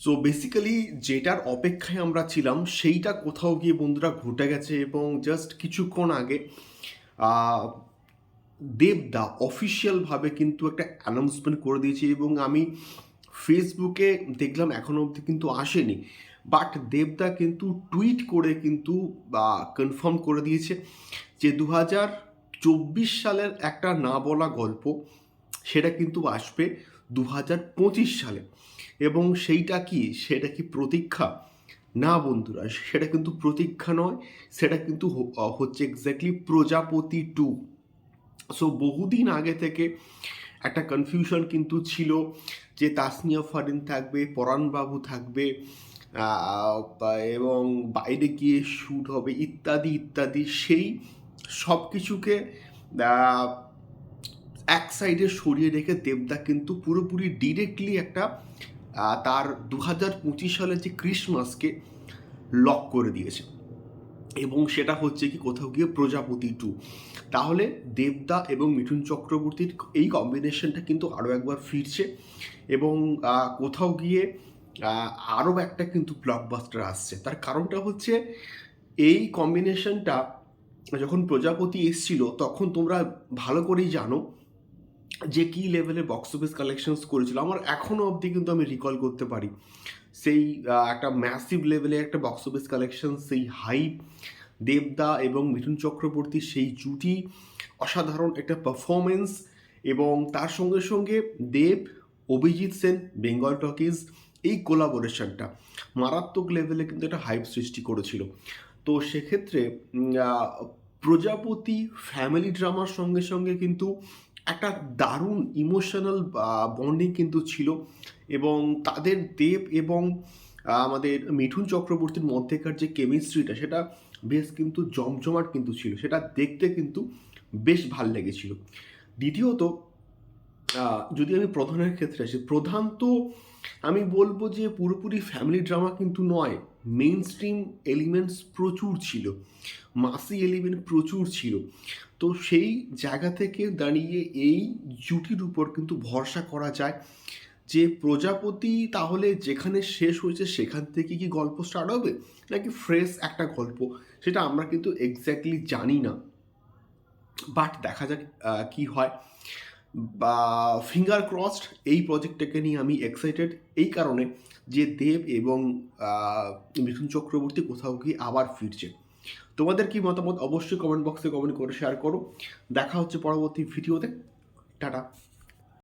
So basically যেটার অপেক্ষায় আমরা ছিলাম, সেইটা কোথাও গিয়ে বন্ধুরা ঘটে গেছে এবং জাস্ট কিছুক্ষণ আগে দেবদা অফিসিয়ালভাবে কিন্তু একটা অ্যানাউন্সমেন্ট করে দিয়েছে এবং আমি ফেসবুকে দেখলাম এখনও অবধি কিন্তু আসেনি। বাট দেবদা কিন্তু টুইট করে কিন্তু কনফার্ম করে দিয়েছে যে দু হাজার চব্বিশ সালের একটা না বলা গল্প, সেটা কিন্তু আসবে। দু হাজার পঁচিশ সালে। এবং সেইটা কি? সেটা কি প্রতীক্ষা? না বন্ধুরা, সেটা কিন্তু প্রতীক্ষা নয়, সেটা কিন্তু হচ্ছে এক্স্যাক্টলি প্রজাপতি টু। সো বহুদিন আগে থেকে একটা কনফিউশন কিন্তু ছিল যে তাসনিয়া ফারিন থাকবে পরাণবাবু থাকবে এবং বাইরে গিয়ে শ্যুট হবে, ইত্যাদি ইত্যাদি। সেই সব কিছুকে এক সাইডে সরিয়ে রেখে দেবদা কিন্তু পুরোপুরি ডিরেক্টলি একটা তার দু হাজার পঁচিশ সালের যে ক্রিসমাসকে লক করে দিয়েছে। এবং সেটা হচ্ছে কি কোথাও গিয়ে প্রজাপতি টু তাহলে দেবদা এবং মিঠুন চক্রবর্তীর এই কম্বিনেশনটা কিন্তু আরও একবার ফিরছে এবং কোথাও গিয়ে আরও একটা কিন্তু ব্লকবাস্টার আসছে। তার কারণটা হচ্ছে এই কম্বিনেশনটা যখন প্রজাপতি এসছিল তখন তোমরা ভালো করেই জানো যে কী লেভেলের বক্স অফিস কালেকশনস করেছিল, আমার এখনও অবধি কিন্তু আমি রিকল করতে পারি। সেই একটা ম্যাসিভ লেভেলে একটা বক্স অফিস কালেকশন সেই হাইপ দেবদা এবং মিঠুন চক্রবর্তী সেই জুটি, অসাধারণ একটা পারফরমেন্স এবং তার সঙ্গে সঙ্গে দেব, অভিজিৎ সেন বেঙ্গল টকিজ এই কোলাবোরেশনটা মারাত্মক লেভেলে কিন্তু একটা হাইপ সৃষ্টি করেছিল। তো সেক্ষেত্রে প্রজাপতি ফ্যামিলি ড্রামার সঙ্গে সঙ্গে কিন্তু একটা দারুণ ইমোশনাল বন্ডিং কিন্তু ছিল এবং তাদের দেব এবং আমাদের মিঠুন চক্রবর্তীর মধ্যেকার যে কেমিস্ট্রিটা সেটা বেশ কিন্তু জমজমাট কিন্তু ছিল। সেটা দেখতে কিন্তু বেশ ভালো লেগেছিল। দ্বিতীয়ত যদি আমি প্রধানের ক্ষেত্রে আসি, প্রধান তো আমি বলব যে পুরোপুরি ফ্যামিলি ড্রামা কিন্তু নয়। মেইন স্ট্রিম এলিমেন্টস প্রচুর ছিল, মাসি এলিমেন্ট প্রচুর ছিল। তো সেই জায়গা থেকে দাঁড়িয়ে এই জুটির উপর কিন্তু ভরসা করা যায় যে প্রজাপতি তাহলে যেখানে শেষ হয়েছে সেখান থেকে কি গল্প স্টার্ট হবে? নাকি ফ্রেশ একটা গল্প? সেটা আমরা কিন্তু এক্স্যাক্টলি জানি না। বাট দেখা যাক কি হয়। বা ফিঙ্গার ক্রসড এই প্রজেক্টটাকে নিয়ে আমি এক্সাইটেড এই কারণে যে দেব এবং মিথুন চক্রবর্তী কোথাও গিয়ে আবার ফিরছে। তোমাদের কি মতামত? অবশ্যই কমেন্ট বক্সে কমেন্ট করে শেয়ার করো। দেখা হচ্ছে পরবর্তী ভিডিওতে টাটা।